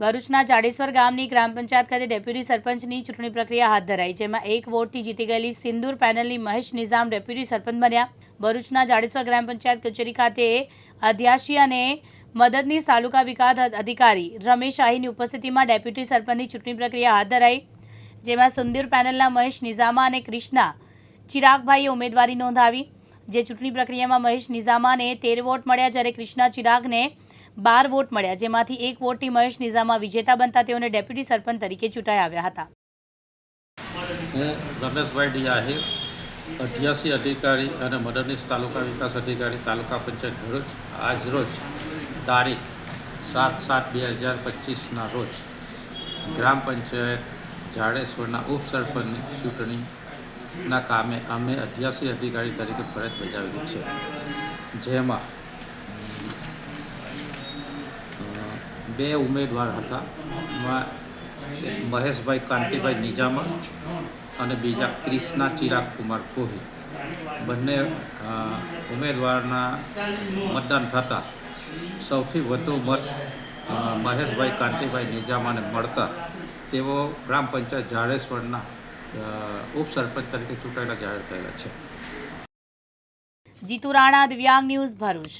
ભરૂચના જાડેશ્વર ગામની ગ્રામ પંચાયત ખાતે ડેપ્યુટી સરપંચની ચૂંટણી પ્રક્રિયા હાથ ધરાઈ, જેમાં એક વોટથી જીતી ગયેલી સિંદૂર પેનલની મહેશ નિઝામ ડેપ્યુટી સરપંચ બન્યા. ભરૂચના જાડેશ્વર ગ્રામ પંચાયત કચેરી ખાતે અધ્યાશી અને મદદનીશ તાલુકા વિકાસ અધિકારી રમેશ આહીની ઉપસ્થિતિમાં ડેપ્યુટી સરપંચની ચૂંટણી પ્રક્રિયા હાથ ધરાઈ, જેમાં સુંદર પેનલના મહેશ નિઝામા અને ક્રિષ્ના ચિરાગભાઈએ ઉમેદવારી નોંધાવી. જે ચૂંટણી પ્રક્રિયામાં મહેશ નિઝામાને તેર વોટ મળ્યા, જ્યારે ક્રિષ્ના ચિરાગને બાર વોટ મળ્યા, જેમાંથી એક વોટથી મહેશ નિઝામા વિજેતા બનતા તેઓને ડેપ્યુટી સરપંચ તરીકે ચૂંટાઈ આવ્યા હતા. હું રમેશભાઈ ડી આહિર અઠ્યાસી અધિકારી અને મદદનીશ તાલુકા વિકાસ અધિકારી, તાલુકા પંચાયત ભરૂચ આજરોજ તારીખ સાત સાત બે હજાર પચીસના રોજ ગ્રામ પંચાયત જાડેશ્વરના ઉપસરપંચની ચૂંટણીના કામે અમે અઠ્યાસી અધિકારી તરીકે ફરજ બજાવેલી છે. જેમાં બે ઉમેદવાર હતા. એમાં મહેશભાઈ, કાંતિભાઈ નિજામા અને બીજા ક્રિષ્ના ચિરાગ કુમાર કોહી બંને ઉમેદવારના મતદાન થતાં. સૌથી વધુ મત મહેશભાઈ, કાંતિભાઈ નિજામાને મળતા. તેઓ ગ્રામ પંચાયત જાડેશ્વરના ઉપસરપંચ તરીકે ચૂંટાયેલા જાહેર થયેલા છે. જીતુ રાણા, દિવ્યાંગ ન્યૂઝ ભરૂચ.